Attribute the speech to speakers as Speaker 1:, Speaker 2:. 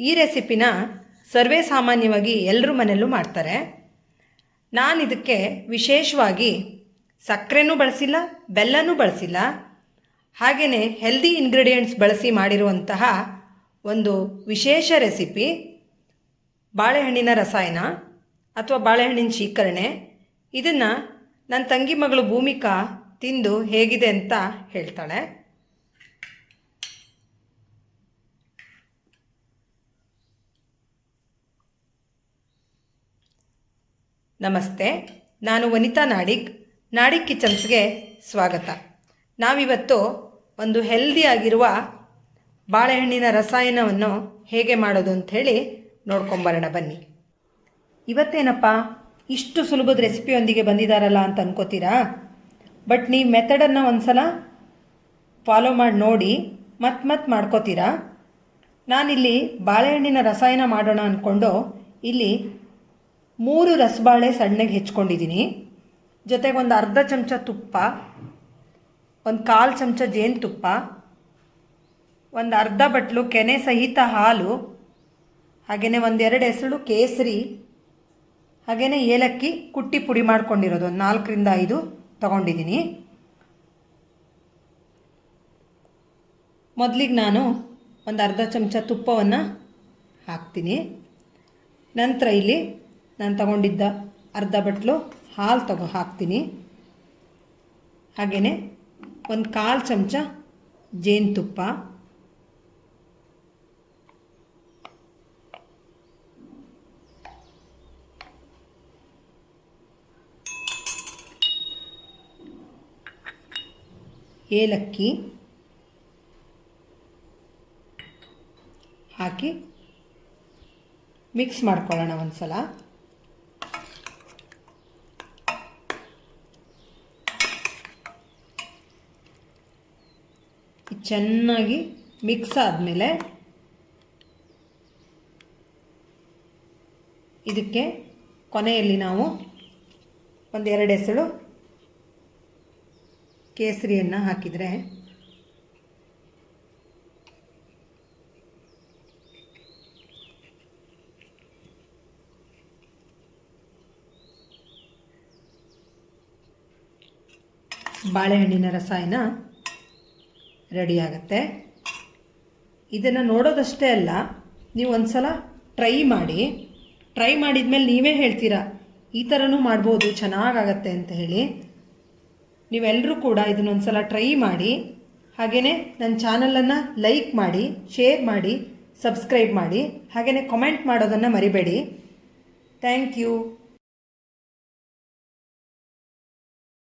Speaker 1: ಈ ರೆಸಿಪಿನ ಸರ್ವೇ ಸಾಮಾನ್ಯವಾಗಿ ಎಲ್ಲರ ಮನೆಯಲ್ಲೂ ಮಾಡ್ತಾರೆ. ನಾನು ಇದಕ್ಕೆ ವಿಶೇಷವಾಗಿ ಸಕ್ಕರೆನೂ ಬಳಸಿಲ್ಲ, ಬೆಲ್ಲನೂ ಬಳಸಿಲ್ಲ. ಹಾಗೆಯೇ ಹೆಲ್ದಿ ಇಂಗ್ರೀಡಿಯೆಂಟ್ಸ್ ಬಳಸಿ ಮಾಡಿರುವಂತಹ ಒಂದು ವಿಶೇಷ ರೆಸಿಪಿ, ಬಾಳೆಹಣ್ಣಿನ ರಸಾಯನ ಅಥವಾ ಬಾಳೆಹಣ್ಣಿನ ಶೀಕರಣೆ. ಇದನ್ನು ನನ್ನ ತಂಗಿ ಮಗಳು ಭೂಮಿಕಾ ತಿಂದು ಹೇಗಿದೆ ಅಂತ ಹೇಳ್ತಾಳೆ. ನಮಸ್ತೆ, ನಾನು ವನಿತಾ ನಾಡಿಗ್ ನಾಡಿಗ್ ಕಿಚನ್ಸ್ಗೆ ಸ್ವಾಗತ. ನಾವಿವತ್ತು ಒಂದು ಹೆಲ್ದಿಯಾಗಿರುವ ಬಾಳೆಹಣ್ಣಿನ ರಸಾಯನವನ್ನು ಹೇಗೆ ಮಾಡೋದು ಅಂಥೇಳಿ ನೋಡ್ಕೊಂಬರೋಣ ಬನ್ನಿ. ಇವತ್ತೇನಪ್ಪ, ಇಷ್ಟು ಸುಲಭದ ರೆಸಿಪಿಯೊಂದಿಗೆ ಬಂದಿದ್ದಾರಲ್ಲ ಅಂತ ಅನ್ಕೋತೀರಾ? ಬಟ್ ನೀವು ಮೆಥಡನ್ನು ಒಂದು ಸಲ ಫಾಲೋ ಮಾಡಿ ನೋಡಿ ಮತ್ತೆ ಮತ್ತೆ ಮಾಡ್ಕೋತೀರಾ? ನಾನಿಲ್ಲಿ ಬಾಳೆಹಣ್ಣಿನ ರಸಾಯನ ಮಾಡೋಣ ಅಂದ್ಕೊಂಡು ಇಲ್ಲಿ ಮೂರು ರಸಬಾಳೆ ಸಣ್ಣಗೆ ಹೆಚ್ಕೊಂಡಿದ್ದೀನಿ. ಜೊತೆಗೆ ಒಂದು ಅರ್ಧ ಚಮಚ ತುಪ್ಪ, ಒಂದು ಕಾಲು ಚಮಚ ಜೇನುತುಪ್ಪ ಒಂದು ಅರ್ಧ ಬಟ್ಲು ಕೆನೆ ಸಹಿತ ಹಾಲು, ಹಾಗೆಯೇ ಒಂದೆರಡು ಹೆಸರು ಕೇಸರಿ, ಹಾಗೆಯೇ ಏಲಕ್ಕಿ ಕುಟ್ಟಿ ಪುಡಿ ಮಾಡ್ಕೊಂಡಿರೋದು. ಒಂದು ನಾಲ್ಕರಿಂದ ಐದು ತಗೊಂಡಿದ್ದೀನಿ. ಮೊದಲಿಗೆ ನಾನು ಒಂದು ಅರ್ಧ ಚಮಚ ತುಪ್ಪವನ್ನು ಹಾಕ್ತೀನಿ. ನಂತರ ಇಲ್ಲಿ ನಾನು ತಗೊಂಡಿದ್ದ ಅರ್ಧ ಬಟ್ಲು, ಹಾಲು ತಗೋ, ಹಾಕ್ತೀನಿ. ಹಾಗೆಯೇ ಒಂದು ಕಾಲು ಚಮಚ ಜೇನುತುಪ್ಪ. ಏಲಕ್ಕಿ ಹಾಕಿ ಮಿಕ್ಸ್ ಮಾಡ್ಕೊಳ್ಳೋಣ ಒಂದು ಸಲ ಚೆನ್ನಾಗಿ ಮಿಕ್ಸ್ ಆದಮೇಲೆ ಇದಕ್ಕೆ ಕೊನೆಯಲ್ಲಿ ನಾವು ಒಂದೆರಡು ಎಸಳು ಕೇಸರಿಯನ್ನು ಹಾಕಿದರೆ ಬಾಳೆಹಣ್ಣಿನ ರಸಾಯನ ರೆಡಿ ಆಗುತ್ತೆ. ಇದನ್ನು ನೋಡೋದಷ್ಟೇ ಅಲ್ಲ, ನೀವು ಒಂದು ಸಲ ಟ್ರೈ ಮಾಡಿ. ಟ್ರೈ ಮಾಡಿದ್ಮೇಲೆ ನೀವೇ ಹೇಳ್ತೀರಾ, ಈ ಥರನೂ ಮಾಡ್ಬೋದು, ಚೆನ್ನಾಗಾಗತ್ತೆ ಅಂತ ಹೇಳಿ. ನೀವೆಲ್ಲರೂ ಕೂಡ ಇದನ್ನೊಂದು ಸಲ ಟ್ರೈ ಮಾಡಿ. ಹಾಗೆಯೇ ನನ್ನ ಚಾನಲನ್ನು ಲೈಕ್ ಮಾಡಿ, ಶೇರ್ ಮಾಡಿ, ಸಬ್ಸ್ಕ್ರೈಬ್ ಮಾಡಿ. ಹಾಗೆಯೇ ಕಮೆಂಟ್ ಮಾಡೋದನ್ನು ಮರಿಬೇಡಿ. Thank you.